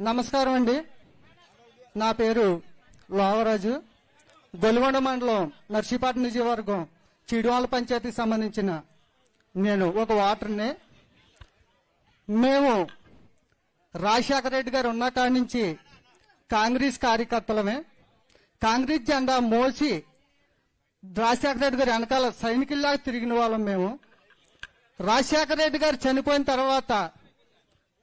నమస్కారం అండి. నా పేరు లోవరాజు. గొలుగొండ మండలం నర్సీపాట నియోజకవర్గం చిడివాళ్ళ పంచాయతీకి సంబంధించిన నేను ఒక వాటర్ని మేము రాజశేఖర రెడ్డి గారు ఉన్న కాడి నుంచి కాంగ్రెస్ కార్యకర్తలమే. కాంగ్రెస్ జెండా మోసి రాజశేఖర రెడ్డి గారు వెనకాల సైనికుల్లాగా తిరిగిన వాళ్ళం మేము. రాజశేఖర రెడ్డి గారు చనిపోయిన తర్వాత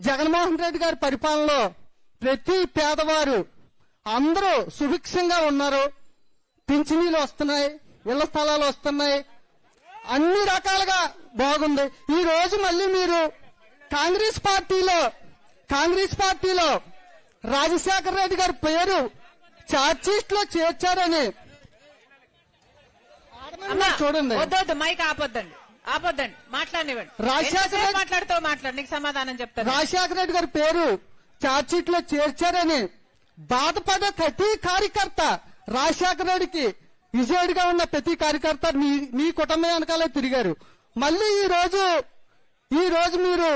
జగన్మోహన్ రెడ్డి గారి పరిపాలనలో ప్రతి పేదవారు అందరూ సుభిక్షంగా ఉన్నారు. పింఛనీలు వస్తున్నాయి ఇళ్ళ స్థలాలు వస్తున్నాయి. అన్ని రకాలుగా బాగుంది. ఈ రోజు మళ్ళీ మీరు కాంగ్రెస్ పార్టీలో కాంగ్రెస్ పార్టీలో రాజశేఖర రెడ్డి గారి పేరు చార్జ్షీట్లో చేర్చారని చూడండి. మైక్ ఆపొద్దండి. ఆపొద్దండి మాట్లాడినివ్వండి. రాజశేఖర మాట్లాడుతూ మాట్లాడు. నీకు సమాధానం చెప్తాను. రాజశేఖర రెడ్డి గారి పేరు చార్జ్షీట్లో చేర్చారని బాధపడే ప్రతి కార్యకర్త రాజశేఖర రెడ్డికి విజయుడిగా ఉన్న ప్రతి కార్యకర్త మీ మీ కుటుంబం వెనకాలే తిరిగారు. మళ్ళీ ఈ రోజు ఈ రోజు మీరు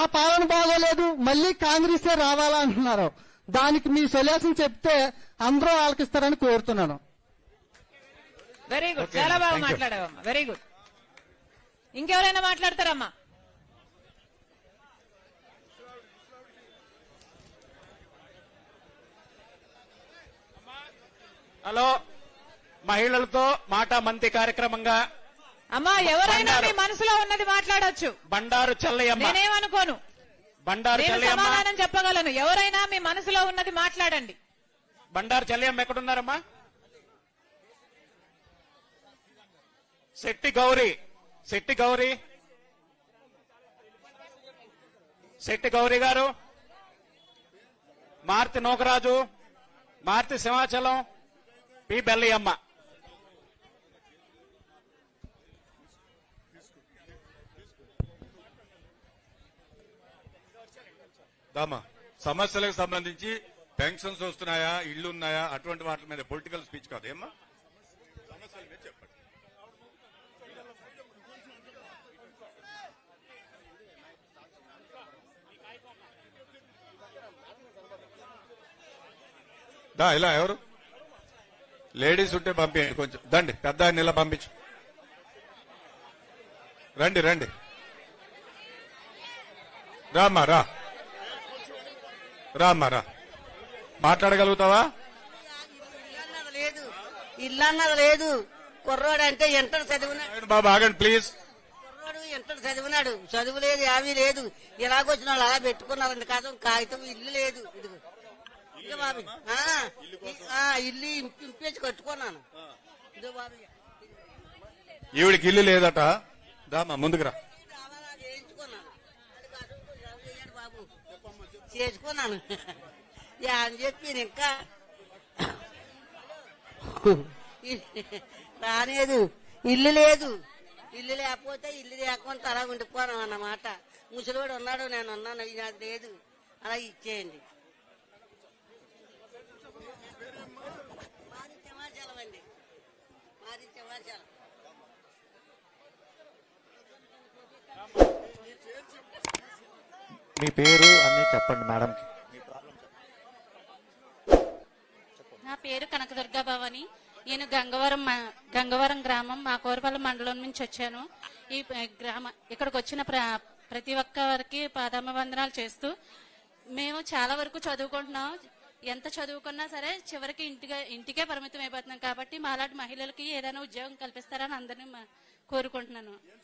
ఆ పాలన బాగోలేదు మళ్ళీ కాంగ్రెసే రావాలా అంటున్నారు. దానికి మీ సొల్యూషన్ చెప్తే అందరూ ఆలకిస్తారని కోరుతున్నాను. వెరీ గుడ్ చాలా బాగా మాట్లాడావమ్మా. వెరీ గుడ్ ఇంకెవరైనా మాట్లాడతారమ్మా? హలో మహిళలతో మాట మంతి కార్యక్రమంగా అమ్మా ఎవరైనా. మీ మనసులో ఉన్నది మాట్లాడొచ్చు. బండారు చెల్లయ్యమ్మ నేనేమనుకోను. బండారు చెల్లయ్యమ్మ సమాధానం చెప్పగలను. ఎవరైనా మీ మనసులో ఉన్నది మాట్లాడండి. బండారు చెల్లయ్యమ్మ ఎక్కడున్నారమ్మా? శెట్టి గౌరీ. శెట్టి గౌరీ. శెట్టి గౌరీ గారు. మార్తి నూకరాజు. మార్తి సింహాచలం. పి బెల్లయ్యమ్మ. దామా సమస్యలకు సంబంధించి పెన్షన్స్ వస్తున్నాయా ఇళ్ళు ఉన్నాయా అటువంటి వాటి మీద పొలిటికల్ స్పీచ్ కాదు. ఏమ్మా? సమస్యల మీద చెప్పండి. దా ఇలా ఎవరు? లేడీస్ ఉంటే పంపించండి కొంచెం. దండి పెద్ద ఆయన ఇలా పంపించు. రండి రండి. రామ్మా రా. రామ్మా రా. మాట్లాడగలుగుతావా? లేదు. ఇల్లు అన్నది లేదు. కుర్రోడు అంటే ఎంటర్ చదివినాడు బాబు ఆగండి ప్లీజ్. కుర్రోడు ఎంటర్ చదివినాడు. చదువు లేదు యావి లేదు. ఇలాగొచ్చిన వాళ్ళు అలా పెట్టుకున్నారు కాదు కాగితం ఇల్లు లేదు. ఇదిగో. ఇదిగో బాబు. ఆ, ఇ- ఆ, ఇల్లు ఇంపి- ఇంపేసి కట్టుకున్నాను. ఇదిగో బాబు. ఈవిడికి ఇల్లు లేదట. దామా ముందుకు రా రావాలా చేయించుకున్నాను. అది కాదు, ఎవరు చేయండి బాబు? చేసుకున్నాను. అని చెప్పి ఇంకా? రాలేదు. ఇల్లు లేదు. ఇల్లు లేకపోతే ఇల్లు లేకుండా అలా ఉండిపోను అన్నమాట. ముసలివాడు ఉన్నాడు నేను ఉన్నాను ఇది లేదు. అలా ఇచ్చేయండి. మాది అండి. మీ పేరు అన్ని చెప్పండి మేడంకి. నా పేరు కనకదుర్గా భవాని. నేను గంగవరం మ- గంగవరం గ్రామం మా కోరపల్లి మండలం నుంచి వచ్చాను. ఈ గ్రామ ఇక్కడికి వచ్చిన ప్ర- ప్రతి ఒక్కరికి పాదాభివందనాలు చేస్తూ మేము చాలా వరకు చదువుకుంటున్నాం. ఎంత చదువుకున్నా సరే చివరికి ఇంటికే ఇంటికే పరిమితం అయిపోతున్నాం కాబట్టి మాలాంటి మహిళలకి ఏదైనా ఉద్యోగం కల్పిస్తారని అందరినీ మా- కోరుకుంటున్నాను.